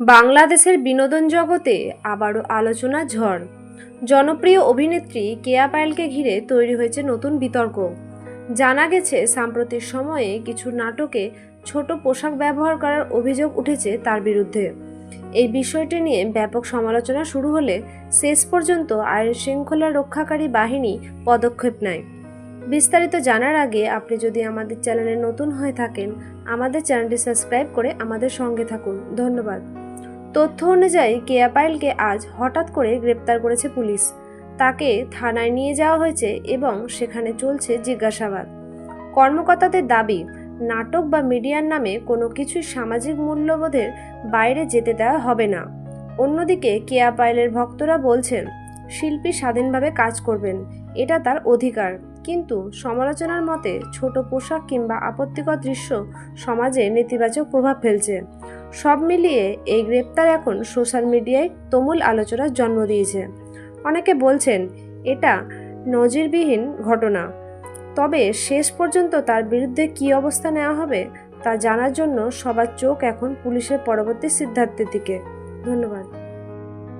বাংলাদেশের বিনোদন জগতে আবারও আলোচনা ঝড়। জনপ্রিয় অভিনেত্রী কেয়া পায়েলকে ঘিরে তৈরি হয়েছে নতুন বিতর্ক। জানা গেছে, সাম্প্রতিক সময়ে কিছু নাটকে ছোট পোশাক ব্যবহার করার অভিযোগ উঠেছে তার বিরুদ্ধে। এই বিষয়টি নিয়ে ব্যাপক সমালোচনা শুরু হলে শেষ পর্যন্ত আইন শৃঙ্খলা রক্ষাকারী বাহিনী পদক্ষেপ নেয়। বিস্তারিত জানার আগে আপনি যদি আমাদের চ্যানেলে নতুন হয়ে থাকেন, আমাদের চ্যানেলটি সাবস্ক্রাইব করে আমাদের সঙ্গে থাকুন। ধন্যবাদ। তথ্য অনুযায়ী কেয়া পায়েলকে আজ হঠাৎ করে গ্রেপ্তার করেছে পুলিশ। তাকে থানায় নিয়ে যাওয়া হয়েছে এবং সেখানে চলছে জিজ্ঞাসাবাদ। কর্মকর্তাদের দাবি, নাটক বা মিডিয়ার নামে কোনো কিছুই সামাজিক মূল্যবোধের বাইরে যেতে দেওয়া হবে না। অন্যদিকে কেয়া পায়েলের ভক্তরা বলছেন শিল্পী স্বাধীনভাবে কাজ করবেন, এটা তার অধিকার। কিন্তু সমালোচনার মতে ছোট পোশাক কিংবা আপত্তিকর দৃশ্য সমাজে নেতিবাচক প্রভাব ফেলছে। সব মিলিয়ে এই গ্রেপ্তার এখন সোশ্যাল মিডিয়ায় তুমুল আলোচনার জন্ম দিয়েছে। অনেকে বলছেন, এটা নজিরবিহীন ঘটনা। তবে শেষ পর্যন্ত তার বিরুদ্ধে কী অবস্থা নেওয়া হবে, তা জানার জন্য সবার চোখ এখন পুলিশের পরবর্তী সিদ্ধান্তের দিকে। ধন্যবাদ।